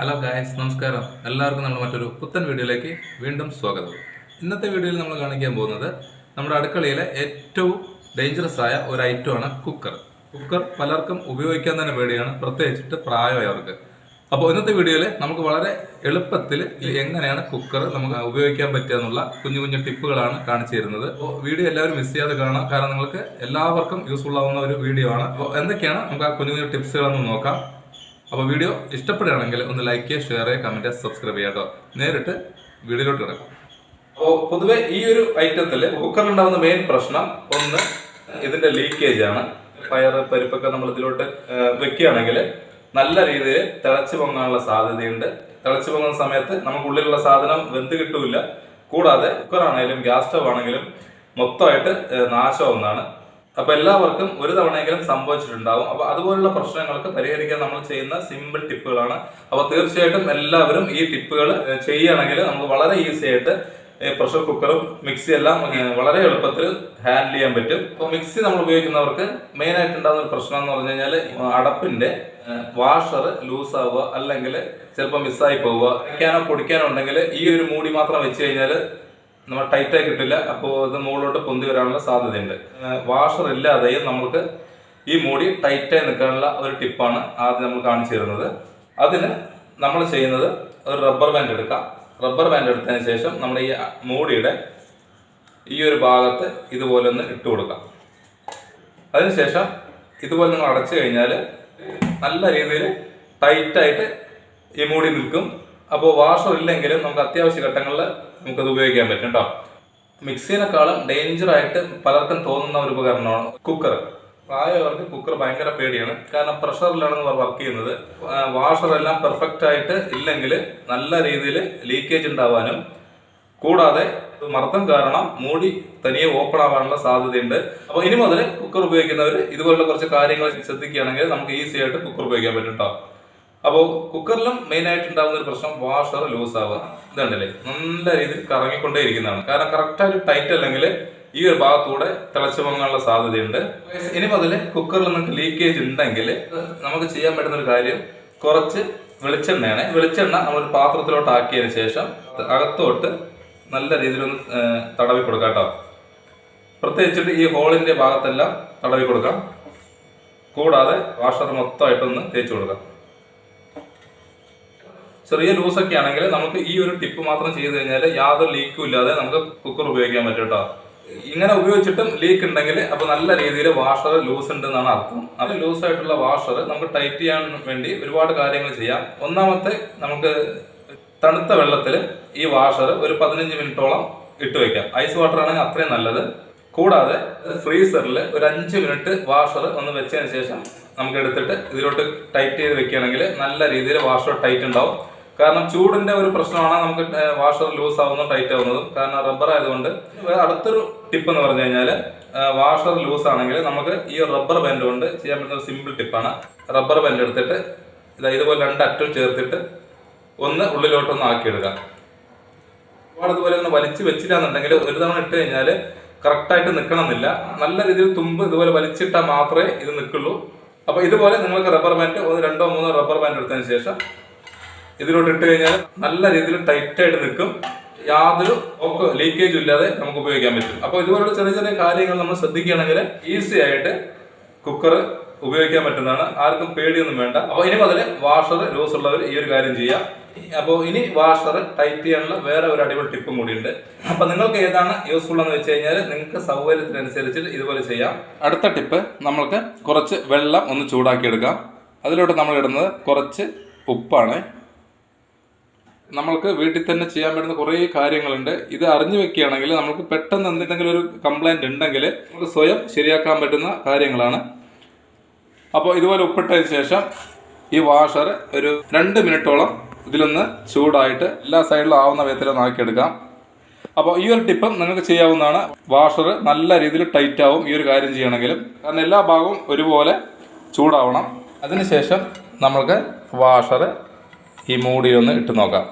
Hello guys നമസ്കാരം. എല്ലാവർക്കും നമ്മൾ മറ്റൊരു പുത്തൻ വീഡിയോയിലേക്ക് വീണ്ടും സ്വാഗതം. ഇന്നത്തെ വീഡിയോയിൽ നമ്മൾ കാണിക്കാൻ പോകുന്നത് നമ്മുടെ അടുക്കളയിലെ ഏറ്റവും ഡേഞ്ചറസ് ആയ ഒരു ഐറ്റമാണ് കുക്കർ കുക്കർ പലർക്കും ഉപയോഗിക്കാൻ തന്നെ പേടിയാണ്. പ്രത്യേകിച്ചിട്ട് പ്രായമായവർക്ക്. അപ്പോൾ ഇന്നത്തെ വീഡിയോയിൽ നമുക്ക് വളരെ എളുപ്പത്തിൽ എങ്ങനെയാണ് കുക്കർ നമുക്ക് ഉപയോഗിക്കാൻ പറ്റുക എന്നുള്ള കുഞ്ഞു കുഞ്ഞു ടിപ്പുകളാണ് കാണിച്ചു തരുന്നത്. അപ്പോൾ വീഡിയോ എല്ലാവരും മിസ് ചെയ്യാതെ കാണാം. കാരണം നിങ്ങൾക്ക് എല്ലാവർക്കും യൂസ്ഫുൾ ആവുന്ന ഒരു വീഡിയോ ആണ്. അപ്പോൾ എന്തൊക്കെയാണ് നമുക്ക് ആ കുഞ്ഞു കുഞ്ഞു ടിപ്സുകളൊന്ന് നോക്കാം. അപ്പോൾ വീഡിയോ ഇഷ്ടപ്പെടുകയാണെങ്കിൽ ഒന്ന് ലൈക്ക് ചെയ്യുക ഷെയർ കമന്റ് ചെയ്യുക സബ്സ്ക്രൈബ് ചെയ്യുക കേട്ടോ നേരിട്ട് വീഡിയോയിലോട്ട് കിടക്കാം. അപ്പോൾ പൊതുവെ ഈ ഒരു ഐറ്റത്തിൽ കുക്കറിലുണ്ടാകുന്ന മെയിൻ പ്രശ്നം ഒന്ന് ഇതിന്റെ ലീക്കേജ് ആണ്. പയർ പരിപ്പൊക്കെ നമ്മൾ ഇതിലോട്ട് വെക്കുകയാണെങ്കിൽ നല്ല രീതിയിൽ തിളച്ചു പൊങ്ങാനുള്ള സാധ്യതയുണ്ട്. തിളച്ചു പൊങ്ങുന്ന സമയത്ത് നമുക്ക് ഉള്ളിലുള്ള സാധനം വെന്ത് കിട്ടൂല കൂടാതെ കുക്കറാണെങ്കിലും ഗ്യാസ് സ്റ്റവ് ആണെങ്കിലും മൊത്തമായിട്ട് നാശം നാശമാവുന്നതാണ് അപ്പൊ എല്ലാവർക്കും ഒരു തവണയെങ്കിലും സംഭവിച്ചിട്ടുണ്ടാവും. അപ്പൊ അതുപോലുള്ള പ്രശ്നങ്ങൾക്ക് പരിഹരിക്കാൻ നമ്മൾ ചെയ്യുന്ന സിമ്പിൾ ടിപ്പുകളാണ്. അപ്പൊ തീർച്ചയായിട്ടും എല്ലാവരും ഈ ടിപ്പുകൾ ചെയ്യുകയാണെങ്കിൽ നമുക്ക് വളരെ ഈസി ആയിട്ട് പ്രഷർ കുക്കറും മിക്സി എല്ലാം വളരെ എളുപ്പത്തിൽ ഹാൻഡിൽ ചെയ്യാൻ പറ്റും. അപ്പോൾ മിക്സി നമ്മൾ ഉപയോഗിക്കുന്നവർക്ക് മെയിൻ ആയിട്ട് ഉണ്ടാകുന്ന ഒരു പ്രശ്നം എന്ന് പറഞ്ഞു കഴിഞ്ഞാൽ അടപ്പിന്റെ വാഷർ ലൂസ് ആവുക അല്ലെങ്കിൽ ചിലപ്പോൾ മിസ്സായി പോവുക വെക്കാനോ പൊടിക്കാനോ ഉണ്ടെങ്കിൽ ഈ ഒരു മൂടി മാത്രം വെച്ച് കഴിഞ്ഞാൽ നമ്മൾ ടൈറ്റായി കിട്ടില്ല. അപ്പോൾ ഇത് മുകളിലോട്ട് പൊന്തി വരാനുള്ള സാധ്യതയുണ്ട്. വാഷർ ഇല്ലാതെയും നമുക്ക് ഈ മൂടി ടൈറ്റായി നിൽക്കാനുള്ള ഒരു ടിപ്പാണ് ആദ്യം നമ്മൾ കാണിച്ചു തരുന്നത്. അതിന് നമ്മൾ ചെയ്യുന്നത് ഒരു റബ്ബർ ബാൻഡ് എടുക്കാം. റബ്ബർ ബാൻഡ് എടുത്തതിന് ശേഷം നമ്മൾ ഈ മൂടിയുടെ ഈ ഒരു ഭാഗത്ത് ഇതുപോലെ ഒന്ന് ഇട്ട് കൊടുക്കാം. അതിനുശേഷം ഇതുപോലെ നിങ്ങൾ അടച്ചു കഴിഞ്ഞാൽ നല്ല രീതിയിൽ ടൈറ്റായിട്ട് ഈ മൂടി നിൽക്കും. അപ്പോൾ വാഷർ ഇല്ലെങ്കിലും നമുക്ക് അത്യാവശ്യ ഘട്ടങ്ങളിൽ നമുക്കത് ഉപയോഗിക്കാൻ പറ്റും കേട്ടോ. മിക്സിനെക്കാളും ഡേഞ്ചർ ആയിട്ട് പലർക്കും തോന്നുന്ന ഒരു ഉപകരണമാണ് കുക്കർ പ്രായമുള്ളവർക്ക് കുക്കർ ഭയങ്കര പേടിയാണ്. കാരണം പ്രഷറിലാണ് വർക്ക് ചെയ്യുന്നത്. വാഷർ എല്ലാം പെർഫെക്റ്റ് ആയിട്ട് ഇല്ലെങ്കിൽ നല്ല രീതിയിൽ ലീക്കേജ് ഉണ്ടാവാനും കൂടാതെ മർദ്ദം കാരണം മൂടി തനിയെ ഓപ്പൺ ആവാനുള്ള സാധ്യതയുണ്ട്. അപ്പോൾ ഇനി മുതൽ കുക്കർ ഉപയോഗിക്കുന്നവർ ഇതുപോലുള്ള കുറച്ച് കാര്യങ്ങൾ ശ്രദ്ധിക്കുകയാണെങ്കിൽ നമുക്ക് ഈസി ആയിട്ട് കുക്കർ ഉപയോഗിക്കാൻ പറ്റും കേട്ടോ. അപ്പോൾ കുക്കറിലും മെയിൻ ആയിട്ട് ഉണ്ടാകുന്ന ഒരു പ്രശ്നം വാഷർ ലൂസ് ആവുക. ഇതുണ്ടല്ലേ നല്ല രീതിയിൽ കറങ്ങിക്കൊണ്ടേ ഇരിക്കുന്നതാണ് കാരണം കറക്റ്റ് ആയിട്ട് ടൈറ്റ് അല്ലെങ്കിൽ ഈ ഒരു ഭാഗത്തൂടെ തിളച്ചു പൊങ്ങാനുള്ള സാധ്യതയുണ്ട്. ഇനി മുതൽ കുക്കറിൽ നിങ്ങൾക്ക് ലീക്കേജ് ഉണ്ടെങ്കിൽ നമുക്ക് ചെയ്യാൻ പറ്റുന്ന ഒരു കാര്യം കുറച്ച് വെളിച്ചെണ്ണയാണ്. വെളിച്ചെണ്ണ നമ്മളൊരു പാത്രത്തിലോട്ട് ആക്കിയതിന് ശേഷം അകത്തോട്ട് നല്ല രീതിയിലൊന്ന് തടവി കൊടുക്കാം കേട്ടോ. പ്രത്യേകിച്ചിട്ട് ഈ ഹോളിന്റെ ഭാഗത്തെല്ലാം തടവി കൊടുക്കാം. കൂടാതെ വാഷർ മൊത്തമായിട്ടൊന്ന് തേച്ച് കൊടുക്കാം. ചെറിയ ലൂസൊക്കെ ആണെങ്കിൽ നമുക്ക് ഈ ഒരു ടിപ്പ് മാത്രം ചെയ്ത് കഴിഞ്ഞാൽ യാതൊരു ലീക്കും ഇല്ലാതെ നമുക്ക് കുക്കർ ഉപയോഗിക്കാൻ പറ്റും കേട്ടോ ഇങ്ങനെ ഉപയോഗിച്ചിട്ടും ലീക്ക് ഉണ്ടെങ്കിൽ അപ്പൊ നല്ല രീതിയിൽ വാഷർ ലൂസ് ഉണ്ട് എന്നാണ് അർത്ഥം. അത് ലൂസ് ആയിട്ടുള്ള വാഷർ നമുക്ക് ടൈറ്റ് ചെയ്യാൻ വേണ്ടി ഒരുപാട് കാര്യങ്ങൾ ചെയ്യാം. ഒന്നാമത്തെ നമുക്ക് തണുത്ത വെള്ളത്തിൽ ഈ വാഷർ ഒരു പതിനഞ്ച് മിനിറ്റോളം ഇട്ട് വെക്കാം. ഐസ് വാട്ടർ ആണെങ്കിൽ അത്രയും നല്ലത്. കൂടാതെ ഫ്രീസറിൽ ഒരു അഞ്ച് മിനിറ്റ് വാഷർ ഒന്ന് വെച്ചതിന് ശേഷം നമുക്ക് എടുത്തിട്ട് ഇതിലോട്ട് ടൈറ്റ് ചെയ്ത് വെക്കുകയാണെങ്കിൽ നല്ല രീതിയിൽ വാഷർ ടൈറ്റ് ഉണ്ടാവും. കാരണം ചൂടിന്റെ ഒരു പ്രശ്നമാണ് നമുക്ക് വാഷർ ലൂസ് ആവുന്നതും ടൈറ്റ് ആവുന്നതും. കാരണം റബ്ബർ ആയതുകൊണ്ട് അടുത്തൊരു ടിപ്പ് എന്ന് പറഞ്ഞു കഴിഞ്ഞാൽ വാഷർ ലൂസ് ആണെങ്കിൽ നമുക്ക് ഈ റബ്ബർ ബാൻഡ് കൊണ്ട് ചെയ്യാൻ പറ്റുന്ന സിമ്പിൾ ടിപ്പാണ് റബ്ബർ ബാൻഡ് എടുത്തിട്ട് ഇതാ ഇതുപോലെ രണ്ട് അറ്റം ചേർത്തിട്ട് ഒന്ന് ഉള്ളിലോട്ടൊന്ന് ആക്കിയെടുക്കാം. ഒരുപാട് ഇതുപോലെ ഒന്ന് വലിച്ചു വെച്ചില്ലാന്നുണ്ടെങ്കിൽ ഒരു തവണ ഇട്ട് കഴിഞ്ഞാൽ കറക്റ്റായിട്ട് നിൽക്കണമെന്നില്ല നല്ല രീതിയിൽ തുമ്പ് ഇതുപോലെ വലിച്ചിട്ടാൽ മാത്രമേ ഇത് നിൽക്കുള്ളൂ. അപ്പോൾ ഇതുപോലെ നിങ്ങൾക്ക് റബ്ബർ ബാൻഡ് രണ്ടോ മൂന്നോ റബ്ബർ ബാൻഡ് എടുത്തതിന് ശേഷം ഇതിലോട്ട് ഇട്ട് കഴിഞ്ഞാൽ നല്ല രീതിയിൽ ടൈറ്റ് ആയിട്ട് നിൽക്കും. യാതൊരു ലീക്കേജും ഇല്ലാതെ നമുക്ക് ഉപയോഗിക്കാൻ പറ്റും. അപ്പോൾ ഇതുപോലുള്ള ചെറിയ ചെറിയ കാര്യങ്ങൾ നമ്മൾ ശ്രദ്ധിക്കുകയാണെങ്കിൽ ഈസി ആയിട്ട് കുക്കർ ഉപയോഗിക്കാൻ പറ്റുന്നതാണ്. ആർക്കും പേടിയൊന്നും വേണ്ട. അപ്പോൾ ഇനി മുതൽ വാഷർ ലൂസ് ഉള്ളവർ ഈ ഒരു കാര്യം ചെയ്യാം. അപ്പോൾ ഇനി വാഷർ ടൈറ്റ് ചെയ്യാനുള്ള വേറെ ഒരു അടിപൊളി ടിപ്പും കൂടിയുണ്ട് അപ്പോൾ നിങ്ങൾക്ക് ഏതാണ് യൂസ്ഫുൾ എന്ന് വെച്ച് കഴിഞ്ഞാൽ നിങ്ങൾക്ക് സൗകര്യത്തിനനുസരിച്ച് ഇതുപോലെ ചെയ്യാം. അടുത്ത ടിപ്പ് നമ്മൾക്ക് കുറച്ച് വെള്ളം ഒന്ന് ചൂടാക്കി എടുക്കാം അതിലോട്ട് നമ്മൾ ഇടുന്നത് കുറച്ച് ഉപ്പാണ്. നമ്മൾക്ക് വീട്ടിൽ തന്നെ ചെയ്യാൻ പറ്റുന്ന കുറേ കാര്യങ്ങളുണ്ട്. ഇത് അറിഞ്ഞു വെക്കുകയാണെങ്കിൽ നമുക്ക് പെട്ടെന്ന് എന്തെങ്കിലും ഒരു കംപ്ലൈന്റ് ഉണ്ടെങ്കിൽ നമുക്ക് സ്വയം ശരിയാക്കാൻ പറ്റുന്ന കാര്യങ്ങളാണ്. അപ്പോൾ ഇതുപോലെ ഉപ്പിട്ടതിന് ശേഷം ഈ വാഷർ ഒരു രണ്ട് മിനിറ്റോളം ഇതിലൊന്ന് ചൂടായിട്ട് എല്ലാ സൈഡിലും ആവുന്ന വിധത്തിലൊന്ന് ആക്കിയെടുക്കാം. അപ്പോൾ ഈ ഒരു ടിപ്പും നിങ്ങൾക്ക് ചെയ്യാവുന്നതാണ് വാഷർ നല്ല രീതിയിൽ ടൈറ്റ് ആവും ഈ ഒരു കാര്യം ചെയ്യണമെങ്കിലും. കാരണം എല്ലാ ഭാഗവും ഒരുപോലെ ചൂടാവണം. അതിനുശേഷം നമ്മൾക്ക് വാഷർ ഈ മൂടിയൊന്ന് ഇട്ട് നോക്കാം.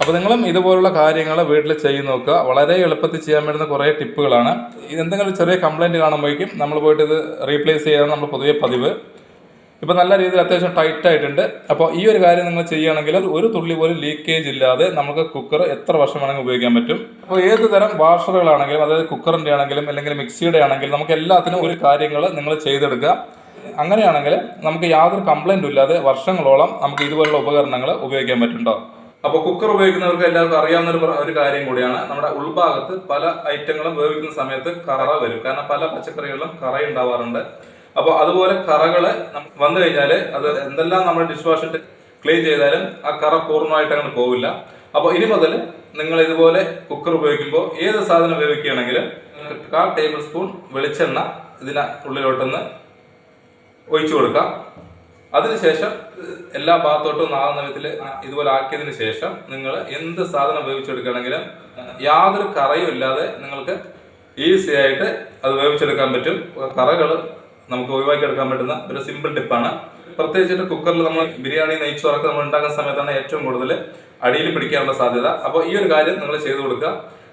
അപ്പോൾ നിങ്ങളും ഇതുപോലുള്ള കാര്യങ്ങൾ വീട്ടിൽ ചെയ്ത് നോക്കുക. വളരെ എളുപ്പത്തിൽ ചെയ്യാൻ പറ്റുന്ന കുറേ ടിപ്പുകളാണ്. എന്തെങ്കിലും ചെറിയ കംപ്ലൈന്റ് കാണുമ്പോഴേക്കും നമ്മൾ പോയിട്ട് ഇത് റീപ്ലേസ് ചെയ്യാൻ നമ്മൾ പൊതുവെ പതിവ്. ഇപ്പൊ നല്ല രീതിയിൽ അത്യാവശ്യം ടൈറ്റ് ആയിട്ടുണ്ട്. അപ്പോൾ ഈ ഒരു കാര്യം നിങ്ങൾ ചെയ്യുകയാണെങ്കിൽ ഒരു തുള്ളി പോലും ലീക്കേജ് ഇല്ലാതെ നമുക്ക് കുക്കർ എത്ര വർഷം വേണമെങ്കിൽ ഉപയോഗിക്കാൻ പറ്റും. അപ്പോൾ ഏത് തരം വാഷറുകളാണെങ്കിലും അതായത് കുക്കറിന്റെ ആണെങ്കിലും അല്ലെങ്കിൽ മിക്സിയുടെ ആണെങ്കിലും നമുക്ക് എല്ലാത്തിനും ഒരു കാര്യങ്ങൾ നിങ്ങൾ ചെയ്തെടുക്കുക. അങ്ങനെയാണെങ്കിൽ നമുക്ക് യാതൊരു കംപ്ലൈന്റും ഇല്ലാതെ വർഷങ്ങളോളം നമുക്ക് ഇതുപോലുള്ള ഉപകരണങ്ങൾ ഉപയോഗിക്കാൻ പറ്റുണ്ടോ അപ്പോൾ കുക്കർ ഉപയോഗിക്കുന്നവർക്ക് എല്ലാവർക്കും അറിയാവുന്ന ഒരു ഒരു കാര്യം കൂടിയാണ്. നമ്മുടെ ഉൾഭാഗത്ത് പല ഐറ്റങ്ങളും വേവിക്കുന്ന സമയത്ത് കറ വരും. കാരണം പല പച്ചക്കറികളിലും കറ ഉണ്ടാവാറുണ്ട്. അപ്പോൾ അതുപോലെ കറകൾ വന്നു കഴിഞ്ഞാൽ അത് എന്തെല്ലാം നമ്മൾ ഡിഷ് വാഷ് ഇട്ട് ക്ലീൻ ചെയ്താലും ആ കറ പൂർണമായിട്ട് അങ്ങനെ പോവില്ല. അപ്പോൾ ഇനി മുതൽ നിങ്ങൾ ഇതുപോലെ കുക്കർ ഉപയോഗിക്കുമ്പോൾ ഏത് സാധനം ഉപയോഗിക്കുകയാണെങ്കിലും കാൽ ടേബിൾ സ്പൂൺ വെളിച്ചെണ്ണ ഇതിന് ഉള്ളിലോട്ടൊന്ന് ഒഴിച്ചു കൊടുക്കാം. അതിനുശേഷം എല്ലാ ഭാഗത്തോട്ടും വിധത്തിൽ ഇതുപോലെ ആക്കിയതിന് ശേഷം നിങ്ങൾ എന്ത് സാധനം വേവിച്ചെടുക്കുകയാണെങ്കിലും യാതൊരു കറയും ഇല്ലാതെ നിങ്ങൾക്ക് ഈസി ആയിട്ട് അത് വേവിച്ചെടുക്കാൻ പറ്റും. കറകൾ നമുക്ക് ഒഴിവാക്കി എടുക്കാൻ പറ്റുന്ന ഒരു സിമ്പിൾ ടിപ്പാണ് പ്രത്യേകിച്ചിട്ട് കുക്കറിൽ നമ്മൾ ബിരിയാണി നെയ്ച്ചോറൊക്കെ നമ്മൾ ഉണ്ടാക്കുന്ന സമയത്താണ് ഏറ്റവും കൂടുതൽ അടിയിൽ പിടിക്കാനുള്ള സാധ്യത. അപ്പോൾ ഈ ഒരു കാര്യം നിങ്ങൾ ചെയ്തു കൊടുക്കുക.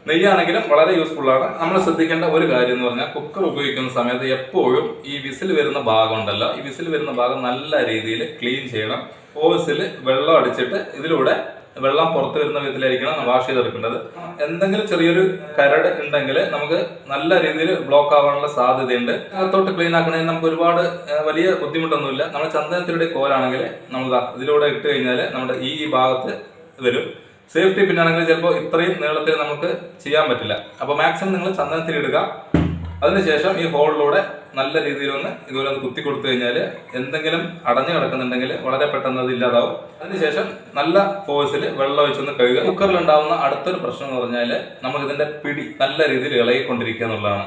നെയ്യാണെങ്കിലും വളരെ യൂസ്ഫുൾ ആണ്. നമ്മൾ ശ്രദ്ധിക്കേണ്ട ഒരു കാര്യം എന്ന് പറഞ്ഞാൽ കുക്കർ ഉപയോഗിക്കുന്ന സമയത്ത് എപ്പോഴും ഈ വിസിൽ വരുന്ന ഭാഗം ഉണ്ടല്ലോ. ഈ വിസിൽ വരുന്ന ഭാഗം നല്ല രീതിയിൽ ക്ലീൻ ചെയ്യണം. ഓസിൽ വെള്ളം അടിച്ചിട്ട് ഇതിലൂടെ വെള്ളം പുറത്തു വരുന്ന വിധത്തിലായിരിക്കണം വാഷ് ചെയ്തെടുക്കേണ്ടത്. എന്തെങ്കിലും ചെറിയൊരു കരട് ഉണ്ടെങ്കിൽ നമുക്ക് നല്ല രീതിയിൽ ബ്ലോക്ക് ആവാനുള്ള സാധ്യതയുണ്ട്. അകത്തോട്ട് ക്ലീൻ ആക്കണമെങ്കിൽ നമുക്ക് ഒരുപാട് വലിയ ബുദ്ധിമുട്ടൊന്നുമില്ല. നമ്മൾ ചന്ദനത്തിലൂടെ കോലാണെങ്കിൽ നമ്മൾ ഇതിലൂടെ ഇട്ട് കഴിഞ്ഞാൽ നമ്മുടെ ഈ ഈ ഭാഗത്ത് വരും. സേഫ്റ്റി പിന്നാണെങ്കിൽ ചിലപ്പോൾ ഇത്രയും നീളത്തിൽ നമുക്ക് ചെയ്യാൻ പറ്റില്ല. അപ്പോൾ മാക്സിമം നിങ്ങൾ ചന്ദനത്തിൽ ഇടുക. അതിനുശേഷം ഈ ഹോളിലൂടെ നല്ല രീതിയിലൊന്ന് ഇതുപോലെ ഒന്ന് കുത്തി കൊടുത്തു കഴിഞ്ഞാൽ എന്തെങ്കിലും അടഞ്ഞു കിടക്കുന്നുണ്ടെങ്കിൽ വളരെ പെട്ടെന്ന് അത് ഇല്ലാതാവും. അതിനുശേഷം നല്ല ഫോഴ്സിൽ വെള്ളം ഒഴിച്ചൊന്ന് കഴുകുക. കുക്കറിൽ ഉണ്ടാവുന്ന അടുത്തൊരു പ്രശ്നം എന്ന് പറഞ്ഞാൽ നമുക്കിതിന്റെ പിടി നല്ല രീതിയിൽ ഇളകിക്കൊണ്ടിരിക്കുക എന്നുള്ളതാണ്.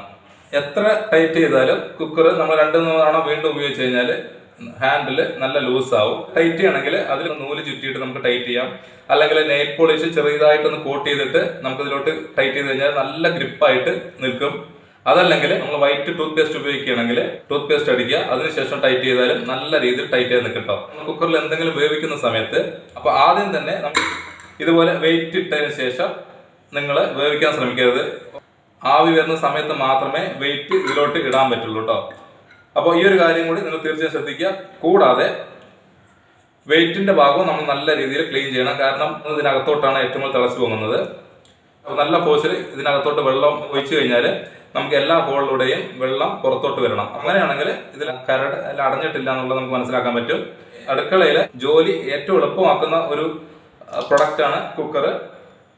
എത്ര ടൈറ്റ് ചെയ്താലും കുക്കർ നമ്മൾ രണ്ട് തവണ വീണ്ടും ഉപയോഗിച്ച് കഴിഞ്ഞാൽ ഹാൻഡിൽ നല്ല ലൂസ് ആവും. ടൈറ്റ് ചെയ്യണമെങ്കിൽ അതിൽ നൂൽ ചുറ്റിയിട്ട് നമുക്ക് ടൈറ്റ് ചെയ്യാം. അല്ലെങ്കിൽ നെയിൽ പോളിഷ് ചെറിയതായിട്ടൊന്ന് കോട്ട് ചെയ്തിട്ട് നമുക്ക് ഇതിലോട്ട് ടൈറ്റ് ചെയ്ത് കഴിഞ്ഞാൽ നല്ല ഗ്രിപ്പായിട്ട് നിൽക്കും. അതല്ലെങ്കിൽ നമ്മൾ വൈറ്റ് ടൂത്ത് പേസ്റ്റ് ഉപയോഗിക്കുകയാണെങ്കിൽ ടൂത്ത് പേസ്റ്റ് അടിക്കുക. അതിനുശേഷം ടൈറ്റ് ചെയ്താലും നല്ല രീതിയിൽ ടൈറ്റ് ചെയ്ത് നിൽക്കട്ടോ കുക്കറിൽ എന്തെങ്കിലും വേവിക്കുന്ന സമയത്ത് അപ്പോൾ ആദ്യം തന്നെ നമുക്ക് ഇതുപോലെ വെയിറ്റ് ഇട്ടതിന് ശേഷം നിങ്ങൾ വേവിക്കാൻ ശ്രമിക്കരുത്. ആവി വരുന്ന സമയത്ത് മാത്രമേ വെയിറ്റ് ഇതിലോട്ട് ഇടാൻ പറ്റുള്ളൂ കേട്ടോ അപ്പോൾ ഈ ഒരു കാര്യം കൂടി നിങ്ങൾ തീർച്ചയായും ശ്രദ്ധിക്കുക. കൂടാതെ വെയിറ്റിന്റെ ഭാഗവും നമ്മൾ നല്ല രീതിയിൽ ക്ലീൻ ചെയ്യണം. കാരണം ഇതിനകത്തോട്ടാണ് ഏറ്റവും കൂടുതൽ തിളച്ചു പോകുന്നത് അപ്പോൾ നല്ല ഫോഴ്സിൽ ഇതിനകത്തോട്ട് വെള്ളം ഒഴിച്ചു കഴിഞ്ഞാൽ നമുക്ക് എല്ലാ ഹോളിലൂടെയും വെള്ളം പുറത്തോട്ട് വരണം. അങ്ങനെയാണെങ്കിൽ ഇതിൽ കരട് എല്ലാം അടഞ്ഞിട്ടില്ല എന്നുള്ളത് നമുക്ക് മനസ്സിലാക്കാൻ പറ്റും. അടുക്കളയിലെ ജോലി ഏറ്റവും എളുപ്പമാക്കുന്ന ഒരു പ്രൊഡക്റ്റാണ് കുക്കർ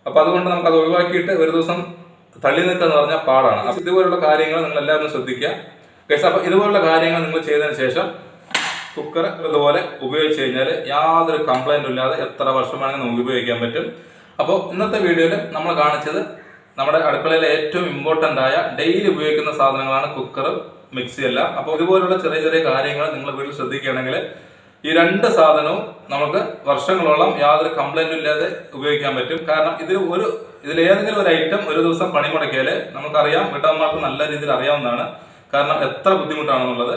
അപ്പോൾ അതുകൊണ്ട് നമുക്ക് അത് ഒഴിവാക്കിയിട്ട് ഒരു ദിവസം തള്ളി നിൽക്കുക എന്ന് പറഞ്ഞാൽ പാടാണ്. അപ്പോൾ ഇതുപോലുള്ള കാര്യങ്ങൾ നിങ്ങൾ എല്ലാവരും ശ്രദ്ധിക്കുക. അപ്പൊ ഇതുപോലുള്ള കാര്യങ്ങൾ നിങ്ങൾ ചെയ്തതിന് ശേഷം കുക്കർ ഇതുപോലെ ഉപയോഗിച്ച് കഴിഞ്ഞാൽ യാതൊരു കംപ്ലൈന്റും ഇല്ലാതെ എത്ര വർഷം വേണമെങ്കിൽ നമുക്ക് ഉപയോഗിക്കാൻ പറ്റും. അപ്പോൾ ഇന്നത്തെ വീഡിയോയിൽ നമ്മൾ കാണിച്ചത് നമ്മുടെ അടുക്കളയിലെ ഏറ്റവും ഇമ്പോർട്ടന്റ് ആയ ഡെയിലി ഉപയോഗിക്കുന്ന സാധനങ്ങളാണ് മിക്സി അല്ല അപ്പോൾ ഇതുപോലുള്ള ചെറിയ ചെറിയ കാര്യങ്ങൾ നിങ്ങൾ വീട്ടിൽ ശ്രദ്ധിക്കുകയാണെങ്കിൽ ഈ രണ്ട് സാധനവും നമുക്ക് വർഷങ്ങളോളം യാതൊരു കംപ്ലൈന്റും ഇല്ലാതെ ഉപയോഗിക്കാൻ പറ്റും. കാരണം ഇതിൽ ഒരു ഇതിൽ ഏതെങ്കിലും ഒരു ഐറ്റം ഒരു ദിവസം പണി മുടക്കിയാൽ നമുക്കറിയാം വീട്ടമ്മമാർക്ക് നല്ല രീതിയിൽ അറിയാവുന്നതാണ്. കാരണം എത്ര ബുദ്ധിമുട്ടാണെന്നുള്ളത്.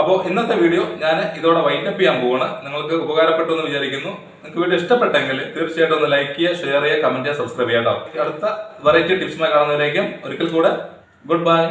അപ്പോൾ ഇന്നത്തെ വീഡിയോ ഞാൻ ഇതോടെ വൈൻഡപ്പ് ചെയ്യാൻ പോവാണ്. നിങ്ങൾക്ക് ഉപകാരപ്പെട്ടു എന്ന് വിചാരിക്കുന്നു. നിങ്ങൾക്ക് വീഡിയോ ഇഷ്ടപ്പെട്ടെങ്കിൽ തീർച്ചയായിട്ടും ഒന്ന് ലൈക്ക് ചെയ്യുക ഷെയർ ചെയ്യുക കമന്റ് ചെയ്യുക സബ്സ്ക്രൈബ് ചെയ്യാം കേട്ടോ. അടുത്ത വെറൈറ്റി ടിപ്സുമായി കാണുന്നതിലേക്കും ഒരിക്കൽ കൂടെ ഗുഡ് ബൈ